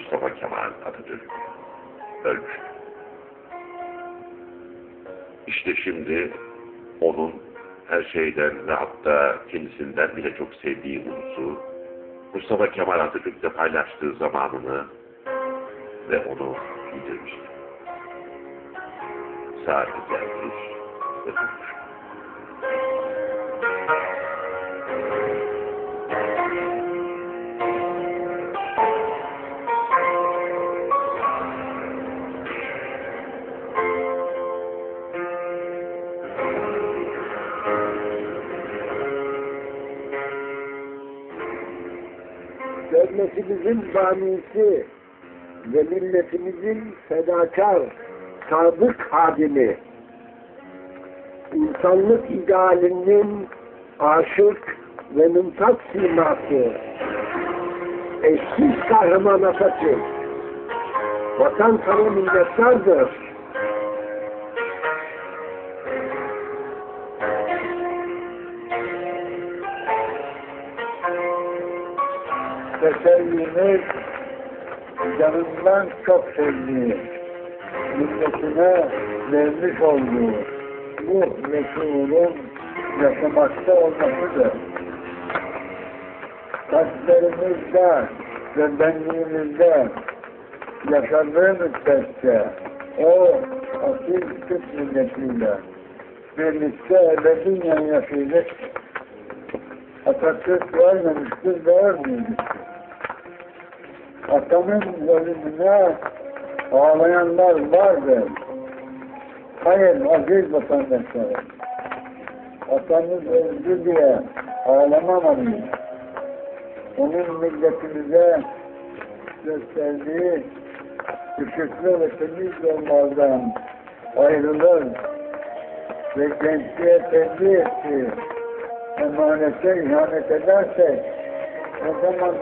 Mustafa Kemal Atatürk ölmüştü. İşte şimdi onun her şeyden ve hatta kendisinden bile çok sevdiği ulusu Mustafa Kemal Atatürk'le paylaştığı zamanını ve onu yitirmişti. Saati gelmiş ve durmuş. Devletimizin banisi ve milletimizin fedakar, sadık hadimi, insanlık idealinin aşık ve mümtaz siması, eşsiz kahraman Atatürk, vatan sana. Tesellimiz canından çok sevdiği, milletine vermiş olduğu bu Resul'un yaşamakta olmasıdır. Kalplerimizde ve benliğimizde yaşadığı müddetçe o asil Türk milletiyle birlikte ebediyen yaşayacak Atatürk vermemiştir, vermeyecektir. Atamın ölümüne ağlayanlar vardır. Hayır aziz vatandaşlar. Atamız öldü diye ağlamamalıyız. Onun milletimize gösterdiği ışıklı ve temiz yollardan ayrılır ve gençliğe tebliğ ettiği emanete ihanet edersek o zaman